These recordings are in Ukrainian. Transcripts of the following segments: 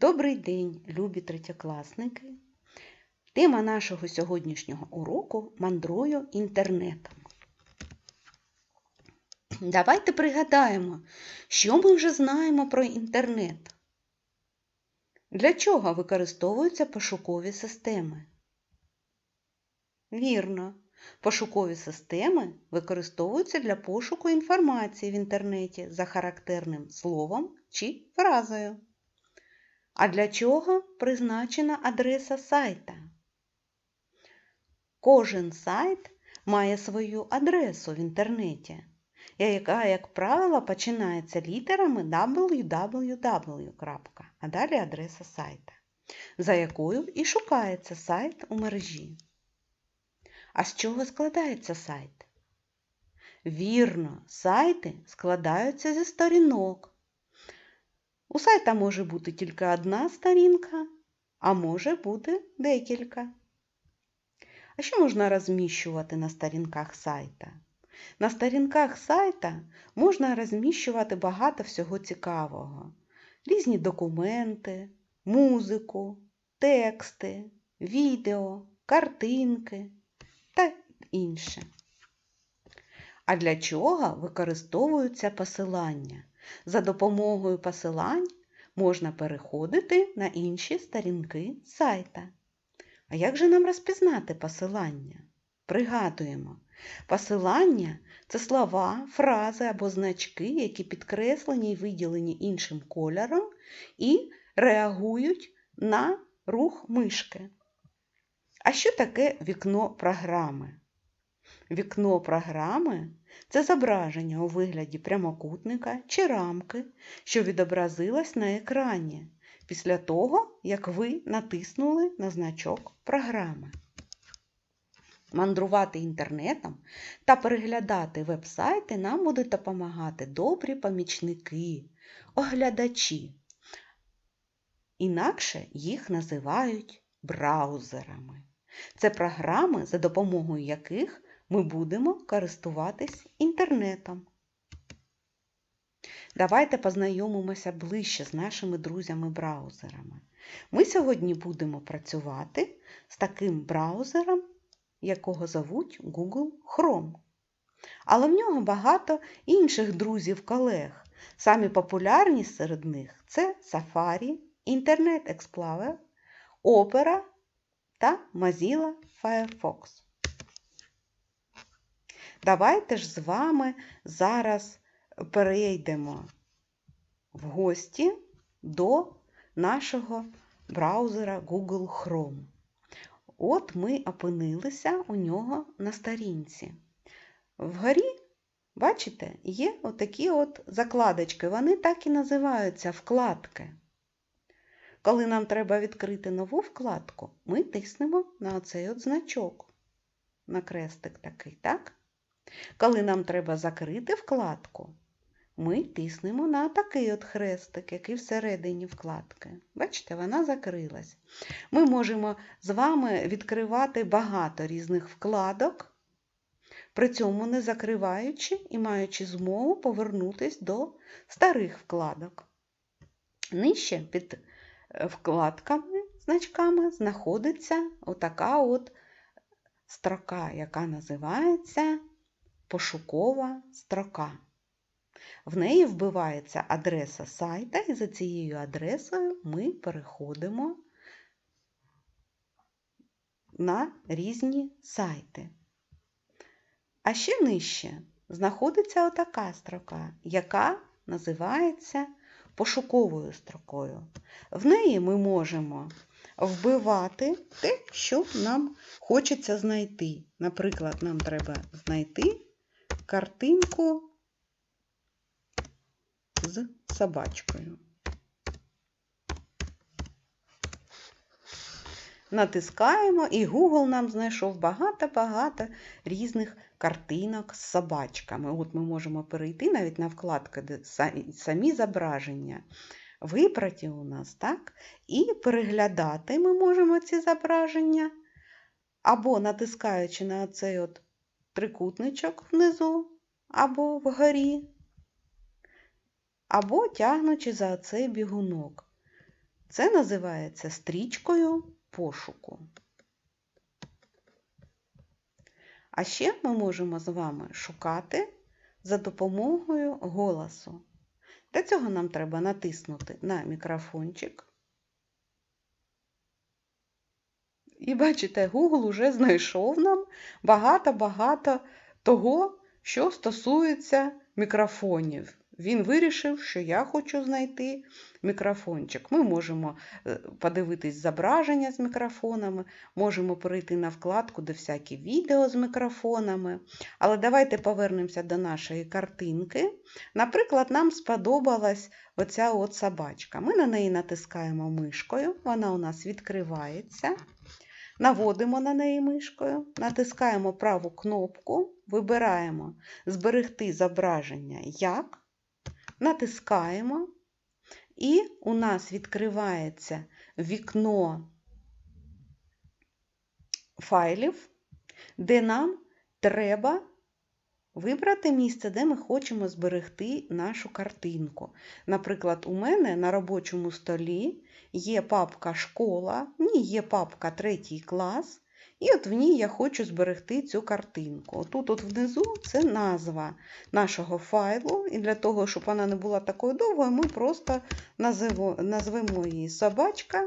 Добрий день, любі третєкласники! Тема нашого сьогоднішнього уроку мандрую інтернетом. Давайте пригадаємо, що ми вже знаємо про інтернет. Для чого використовуються пошукові системи? Вірно, пошукові системи використовуються для пошуку інформації в інтернеті за характерним словом чи фразою. А для чого призначена адреса сайта? Кожен сайт має свою адресу в інтернеті, яка, як правило, починається літерами www. а далі адреса сайта, за якою і шукається сайт у мережі. А з чого складається сайт? Вірно, сайти складаються зі сторінок. У сайта може бути тільки одна сторінка, а може бути декілька. А що можна розміщувати на сторінках сайта? На сторінках сайта можна розміщувати багато всього цікавого: різні документи, музику, тексти, відео, картинки та інше. А для чого використовуються посилання? За допомогою посилань можна переходити на інші сторінки сайта. А як же нам розпізнати посилання? Пригадуємо, посилання це слова, фрази або значки, які підкреслені і виділені іншим кольором і реагують на рух мишки. А що таке вікно програми? Вікно програми це зображення у вигляді прямокутника чи рамки, що відобразилась на екрані після того, як ви натиснули на значок програми. Мандрувати інтернетом та переглядати веб-сайти нам будуть допомагати добрі помічники, оглядачі. Інакше їх називають браузерами. Це програми, за допомогою яких ми будемо користуватись інтернетом. Давайте познайомимося ближче з нашими друзями-браузерами. Ми сьогодні будемо працювати з таким браузером, якого зовуть Google Chrome. Але в нього багато інших друзів-колег. Самі популярні серед них це Safari, Internet Explorer, Opera та Mozilla Firefox. Давайте ж з вами зараз перейдемо в гості до нашого браузера Google Chrome. От ми опинилися у нього на сторінці. Вгорі, бачите, є отакі от закладочки, вони так і називаються вкладки. Коли нам треба відкрити нову вкладку, ми тиснемо на оцей от значок, на крестик такий, так? Коли нам треба закрити вкладку, ми тиснемо на такий от хрестик, який всередині вкладки. Бачите, вона закрилась. Ми можемо з вами відкривати багато різних вкладок, при цьому не закриваючи і маючи змогу повернутися до старих вкладок. Нижче під е, вкладками, значками знаходиться отака от строка, яка називається пошукова строка. В неї вбивається адреса сайта, і за цією адресою ми переходимо на різні сайти. А ще нижче знаходиться отака строка, яка називається пошуковою строкою. В неї ми можемо вбивати те, що нам хочеться знайти. Наприклад, нам треба знайти картинку з собачкою. Натискаємо, і Google нам знайшов багато-багато різних картинок з собачками. От ми можемо перейти навіть на вкладку, де самі зображення. Вибраті у нас, так? І переглядати ми можемо ці зображення, або натискаючи на цей от трикутничок внизу, або вгорі, або тягнучи за цей бігунок. Це називається стрічкою пошуку. А ще ми можемо з вами шукати за допомогою голосу. Для цього нам треба натиснути на мікрофончик. І бачите, Google уже знайшов нам багато-багато того, що стосується мікрофонів. Він вирішив, що я хочу знайти мікрофончик. Ми можемо е, подивитись зображення з мікрофонами, можемо перейти на вкладку, де всякі відео з мікрофонами. Але давайте повернемося до нашої картинки. Наприклад, нам сподобалась оця от собачка. Ми на неї натискаємо мишкою, вона у нас відкривається. Наводимо на неї мишкою, натискаємо праву кнопку, вибираємо Зберегти зображення як, натискаємо, і у нас відкривається вікно файлів, де нам треба вибрати місце, де ми хочемо зберегти нашу картинку. Наприклад, у мене на робочому столі є папка школа, в ній є папка третій клас, і от в ній я хочу зберегти цю картинку. Тут от внизу це назва нашого файлу, і для того, щоб вона не була такою довгою, ми просто назвемо, її собачка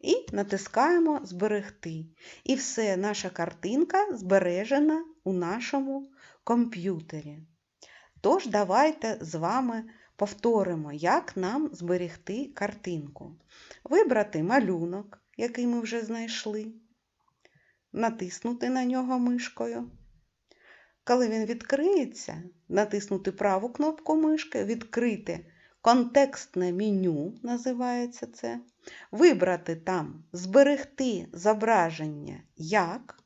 і натискаємо Зберегти. І все, наша картинка збережена у нашому комп'ютері. Тож, давайте з вами повторимо, як нам зберегти картинку. Вибрати малюнок, який ми вже знайшли, натиснути на нього мишкою. Коли він відкриється, натиснути праву кнопку мишки, відкрити контекстне меню, називається це, вибрати там Зберегти зображення як.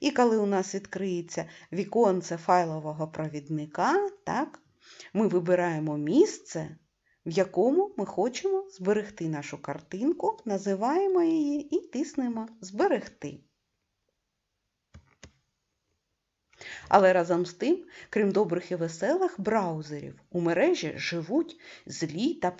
І коли у нас відкриється віконце файлового провідника, так, ми вибираємо місце, в якому ми хочемо зберегти нашу картинку, називаємо її і тиснемо Зберегти. Але разом з тим, крім добрих і веселих браузерів, у мережі живуть злі та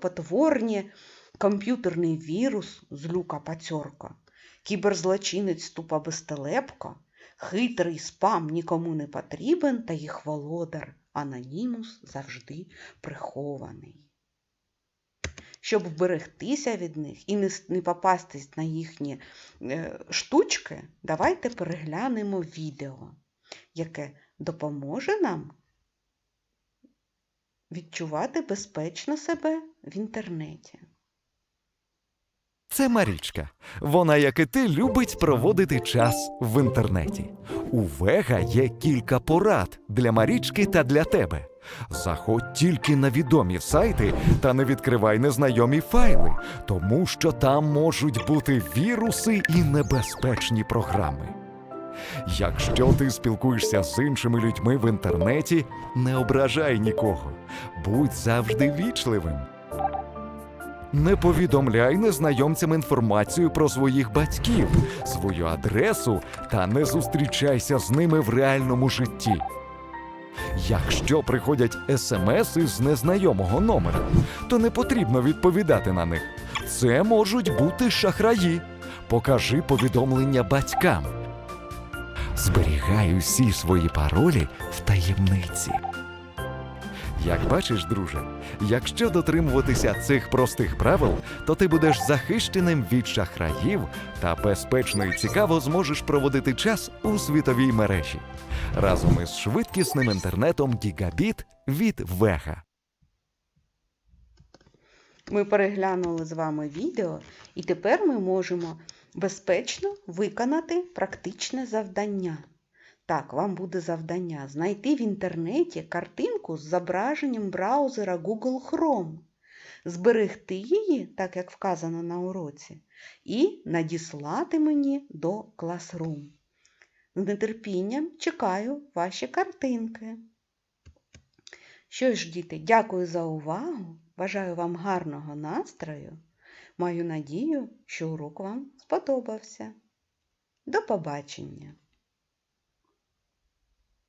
потворні комп'ютерний вірус з люка пацьорка, кіберзлочинець тупа безтелепка, хитрий спам нікому не потрібен, та їх володар анонімус завжди прихований. Щоб вберегтися від них і не, не попастись на їхні е, штучки, давайте переглянемо відео, яке допоможе нам відчувати безпечно себе в інтернеті. Це Марічка. Вона, як і ти, любить проводити час в інтернеті. У Вега є кілька порад для Марічки та для тебе. Заходь тільки на відомі сайти та не відкривай незнайомі файли, тому що там можуть бути віруси і небезпечні програми. Якщо ти спілкуєшся з іншими людьми в інтернеті, не ображай нікого, будь завжди вічливим. Не повідомляй незнайомцям інформацію про своїх батьків, свою адресу та не зустрічайся з ними в реальному житті. Якщо приходять смс із незнайомого номера, то не потрібно відповідати на них. Це можуть бути шахраї. Покажи повідомлення батькам. Зберігай усі свої паролі в таємниці. Як бачиш, друже, якщо дотримуватися цих простих правил, то ти будеш захищеним від шахраїв та безпечно і цікаво зможеш проводити час у світовій мережі разом із швидкісним інтернетом Гігабіт від Вега. Ми переглянули з вами відео, і тепер ми можемо безпечно виконати практичне завдання. Так, вам буде завдання знайти в інтернеті картинку з зображенням браузера Google Chrome, зберегти її, так як вказано на уроці, і надіслати мені до Classroom. З нетерпінням чекаю ваші картинки. Що ж, діти, дякую за увагу. Бажаю вам гарного настрою. Маю надію, що урок вам сподобався. До побачення!